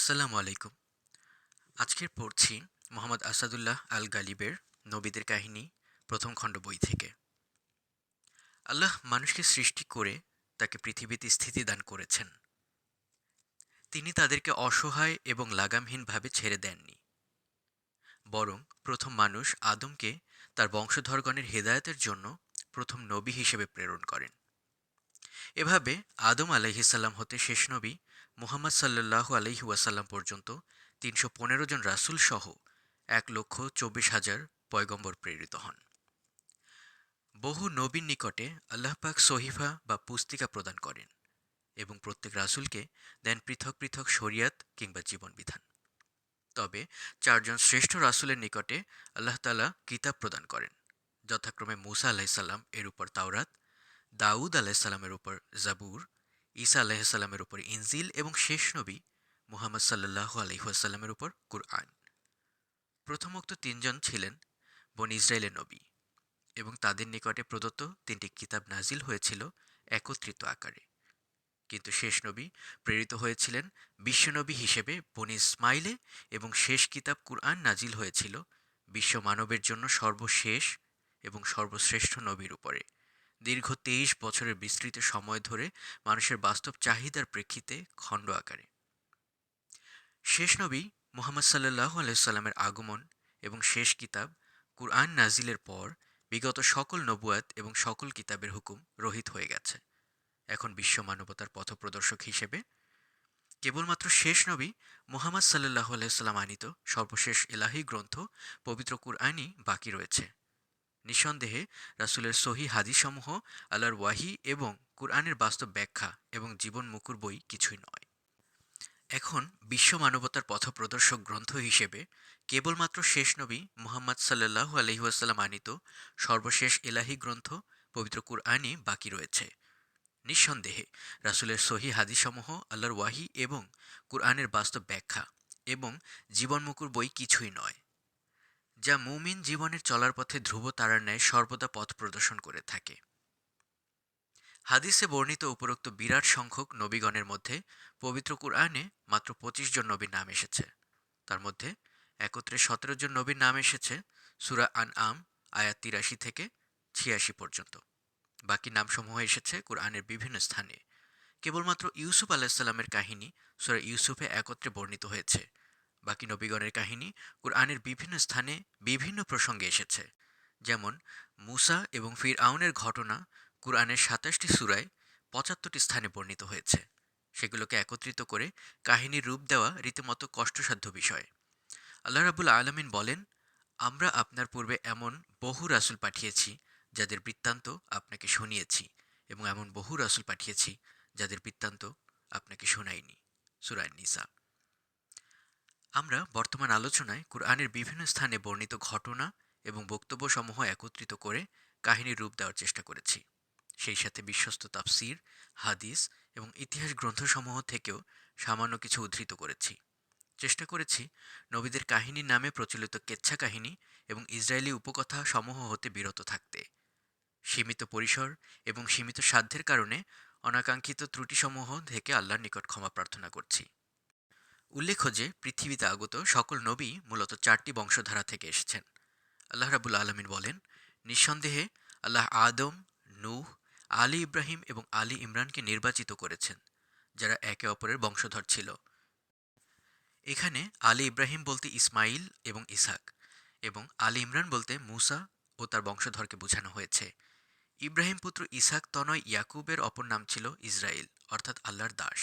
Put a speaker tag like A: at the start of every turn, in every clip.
A: আসসালামু আলাইকুম। আজকের পড়ছি মোহাম্মদ আসাদুল্লাহ আল গালিবের নবীদের কাহিনী, প্রথম খণ্ড বই থেকে। আল্লাহ মানুষকে সৃষ্টি করে তাকে পৃথিবীতে স্থিতি দান করেছেন। তিনি তাদেরকে অসহায় এবং লাগামহীনভাবে ছেড়ে দেননি। বরং প্রথম মানুষ আদমকে তার বংশধরগণের হেদায়তের জন্য প্রথম নবী হিসেবে প্রেরণ করেন। এভাবে আদম আলাইহিসাল্লাম হতে শেষ নবী মুহাম্মদ সাল্লাহ আলহি ওয়াসাল্লাম পর্যন্ত তিনশো পনেরো জন রাসুল সহ এক লক্ষ চব্বিশ হাজার পয়গম্বর প্রেরিত হন। বহু নবীর নিকটে আল্লাহ পাক সহিফা বা পুস্তিকা প্রদান করেন এবং প্রত্যেক রাসুলকে দেন পৃথক পৃথক শরিয়াত কিংবা জীবন বিধান তবে চারজন শ্রেষ্ঠ রাসুলের নিকটে আল্লাহ তালা কিতাব প্রদান করেন, যথাক্রমে মুসা আলাহিসাল্লাম এর উপর তাওরাত, দাউদ আলাহিসাল্লামের উপর জাবুর ঈসা আলাহিসাল্লামের উপর ইনজিল এবং শেষ নবী মুহাম্মদ সাল্লাহ আলহিহাসাল্লামের উপর কুরআন। প্রথমোক্ত তিনজন ছিলেন বন ইসরায়েলের নবী এবং তাদের নিকটে প্রদত্ত তিনটি কিতাব নাজিল হয়েছিল একত্রিত আকারে। কিন্তু শেষ নবী প্রেরিত হয়েছিলেন বিশ্বনবী হিসেবে বনি ইসমাইলে এবং শেষ কিতাব কুরআন নাজিল হয়েছিল বিশ্ব মানবের জন্য সর্বশেষ এবং সর্বশ্রেষ্ঠ নবীর উপরে। দীর্ঘ তেইশ বছরের বিস্তৃত সময় ধরে মানুষের বাস্তব চাহিদার প্রেক্ষিতে খণ্ড আকারে। শেষ নবী মুহাম্মদ সাল্লাহ আলাইসাল্লামের আগমন এবং শেষ কিতাব, কুরআন নাজিলের পর বিগত সকল নবুয়াত এবং সকল কিতাবের হুকুম রহিত হয়ে গেছে। এখন বিশ্ব মানবতার পথপ্রদর্শক হিসেবে কেবলমাত্র শেষ নবী মুহাম্মদ সাল্লাহ আলাইসাল্লাম আনিত সর্বশেষ এলাহি গ্রন্থ পবিত্র কুরআনই বাকি রয়েছে। নিঃসন্দেহে রাসুলের সহি হাদিসমূহ আল্লাহর ওয়াহি এবং কুরআনের বাস্তব ব্যাখ্যা এবং জীবন মুকুর বই কিছুই নয়। এখন বিশ্ব মানবতার পথপ্রদর্শক গ্রন্থ হিসেবে কেবলমাত্র শেষ নবী মুহাম্মদ সাল্লাহু আলহিউসাল্লাম আনিত সর্বশেষ এলাহি গ্রন্থ, পবিত্র কুরআনই বাকি রয়েছে। নিঃসন্দেহে রাসুলের সহি হাদিসমূহ আল্লাহর ওয়াহি এবং কুরআনের বাস্তব ব্যাখ্যা এবং জীবনমুকুর বই কিছুই নয়। যা মুমিন জীবনের চলার পথে ধ্রুব তারার ন্যায় সর্বদা পথ প্রদর্শন করে থাকে। হাদিসে বর্ণিত উপরোক্ত বিরাট সংখ্যক নবীগণের মধ্যে পবিত্র কুরআনে মাত্র পঁচিশ জন নবীর নাম এসেছে। তার মধ্যে একত্রে সতেরো জন নবীর নাম এসেছে, সুরা আন আম আয়াত তিরাশি থেকে ছিয়াশি পর্যন্ত। বাকি নামসমূহ এসেছে কুরআনের বিভিন্ন স্থানে। কেবলমাত্র ইউসুফ আলাহিসাল্লামের কাহিনী সুরা ইউসুফে একত্রে বর্ণিত হয়েছে। বাকি নবীগণের কাহিনী কুরআনের বিভিন্ন স্থানে বিভিন্ন প্রসঙ্গে এসেছে। যেমন, মুসা এবং ফির আউনের ঘটনা কুরআনের সাতাশটি সুরায় পঁচাত্তরটি স্থানে বর্ণিত হয়েছে। সেগুলোকে একত্রিত করে কাহিনীর রূপ দেওয়া রীতিমতো কষ্টসাধ্য বিষয়। আল্লাহ রাবুল আলমিন বলেন, আমরা আপনার পূর্বে এমন বহু রাসুল পাঠিয়েছি যাদের বৃত্তান্ত আপনাকে শুনিয়েছি এবং এমন বহু রাসুল পাঠিয়েছি যাদের বৃত্তান্ত আপনাকে শোনায়নি। সুরায় নিসা। আমরা বর্তমান আলোচনায় কুরআনের বিভিন্ন স্থানে বর্ণিত ঘটনা এবং বক্তব্যসমূহ একত্রিত করে কাহিনীর রূপ দেওয়ার চেষ্টা করেছি। সেই সাথে বিশ্বস্ত তাফসির, হাদিস এবং ইতিহাস গ্রন্থসমূহ থেকেও সামান্য কিছু উদ্ধৃত করেছি। চেষ্টা করেছি নবীদের কাহিনীর নামে প্রচলিত কেচ্ছা কাহিনী এবং ইসরায়েলি উপকথা সমূহ হতে বিরত থাকতে। সীমিত পরিসর এবং সীমিত সাধ্যের কারণে অনাকাঙ্ক্ষিত ত্রুটিসমূহ থেকে আল্লাহর নিকট ক্ষমা প্রার্থনা করছি। উল্লেখ্য যে পৃথিবীতে আগত সকল নবী মূলত চারটি বংশধারা থেকে এসেছেন। আল্লাহ রাবুল আলমিন বলেন, নিঃসন্দেহে আল্লাহ আদম, নূহ, আলী ইব্রাহিম এবং আলী ইমরানকে নির্বাচিত করেছেন, যারা একে অপরের বংশধর ছিল। এখানে আলী ইব্রাহিম বলতে ইসমাইল এবং ইসাক এবং আলী ইমরান বলতে মুসা ও তার বংশধরকে বোঝানো হয়েছে। ইব্রাহিম পুত্র ইসাক তনয় ইয়াকুবের অপর নাম ছিল ইসরায়েল অর্থাৎ আল্লাহর দাস।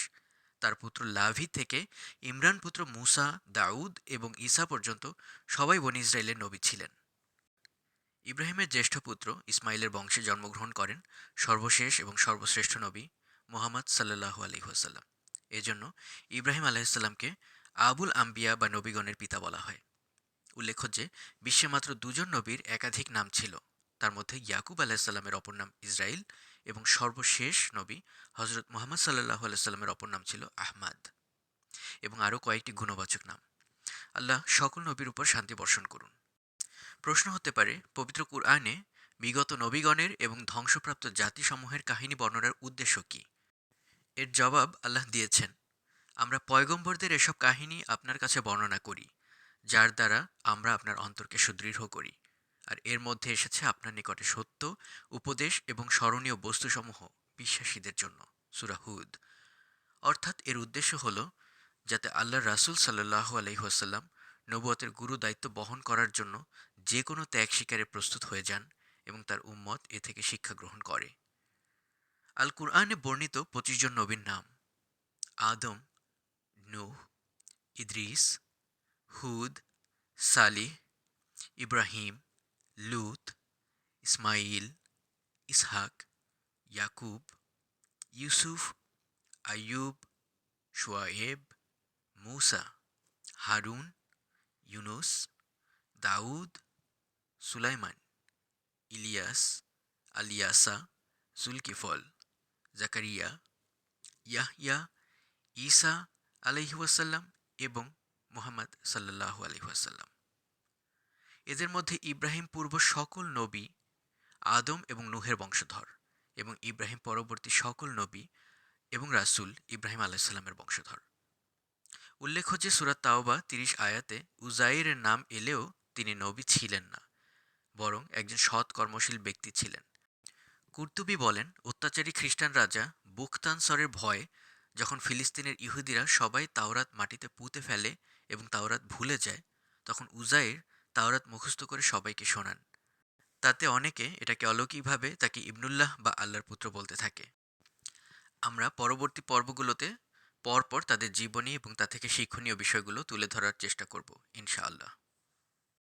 A: তার পুত্র লাভি থেকে ইমরান পুত্র মুসা, দাউদ এবং ঈসা পর্যন্ত সবাই বনি ইসরায়েলের নবী ছিলেন। ইব্রাহিমের জ্যেষ্ঠ পুত্র ইসমাইলের বংশে জন্মগ্রহণ করেন সর্বশেষ এবং সর্বশ্রেষ্ঠ নবী মোহাম্মদ সাল্লাহু আলহিহাসাল্লাম এজন্য ইব্রাহিম আলাহিসাল্লামকে আবুল আম্বিয়া বা নবীগণের পিতা বলা হয়। উল্লেখ্য যে, বিশ্বে মাত্র দুজন নবীর একাধিক নাম ছিল। তার মধ্যে ইয়াকুব আলাহিসাল্লামের অপর নাম ইসরায়েল এবং সর্বশেষ নবী হজরত মোহাম্মদ সাল্লাহ আলাইস্লামের অপর নাম ছিল আহমাদ এবং আরও কয়েকটি গুণবাচক নাম। আল্লাহ সকল নবীর উপর শান্তি বর্ষণ করুন। প্রশ্ন হতে পারে, পবিত্র কুরআনে বিগত নবীগণের এবং ধ্বংসপ্রাপ্ত জাতিসমূহের কাহিনী বর্ণনার উদ্দেশ্য কি? এর জবাব আল্লাহ দিয়েছেন, আমরা পয়গম্বরদের এসব কাহিনী আপনার কাছে বর্ণনা করি, যার দ্বারা আমরা আপনার অন্তরকে সুদৃঢ় করি। আর এর মধ্যে এসেছে আপনার নিকটে সত্য, উপদেশ এবং স্মরণীয় বস্তুসমূহ বিশ্বাসীদের জন্য সুরাহুদ অর্থাৎ এর উদ্দেশ্য হল যাতে আল্লাহ রাসুল সাল্লাহ আলহিহাসাল্লাম নবুয়তের গুরু দায়িত্ব বহন করার জন্য যে কোনো ত্যাগ শিকারে প্রস্তুত হয়ে যান এবং তার উম্মত এ থেকে শিক্ষা গ্রহণ করে। আল কুরআনে বর্ণিত পঁচিশ জন নবীর নাম। আদম, নূহ, ইদ্রিস, হুদ, সালিহ, ইব্রাহিম লুত ইসমাইল ইসহাক ইয়াকুব ইউসুফ আইয়ুব শোয়েব মুসা হারুন ইউনুস দাউদ সুলাইমান ইলিয়াস আলিয়াসা জুলকিফল জাকারিয়া ইয়াহইয়া ঈসা আলহিউসাল্লাম এবং মুহাম্মদ সাল্লাহু আলহিহাসাল্লাম এদের মধ্যে ইব্রাহিম পূর্ব সকল নবী, আদম এবং নুহের বংশধর এবং ইব্রাহিম পরবর্তী সকল নবী এবং রাসুল ইব্রাহিম আলাইসাল্লামের বংশধর। উল্লেখ্য যে সুরাত তাওবা তিরিশ আয়াতে উজাইরের নাম এলেও তিনি নবী ছিলেন না, বরং একজন সৎ কর্মশীল ব্যক্তি ছিলেন। কুর্তুবি বলেন, অত্যাচারী খ্রিস্টান রাজা বুখতানসরের ভয়ে যখন ফিলিস্তিনের ইহুদিরা সবাই তাওরাত মাটিতে পুঁতে ফেলে এবং তাওরাত ভুলে যায়, তখন উজাইর তাওরাত মুখস্থ করে সবাইকে শোনান। তাতে অনেকে এটাকে অলৌকিকভাবে তাকে ইবনুল্লাহ বা আল্লাহর পুত্র বলতে থাকে। আমরা পরবর্তী পর্বগুলোতে পরপর তাদের জীবনী এবং তা থেকে শিক্ষণীয় বিষয়গুলো তুলে ধরার চেষ্টা করব, ইনশাআল্লাহ।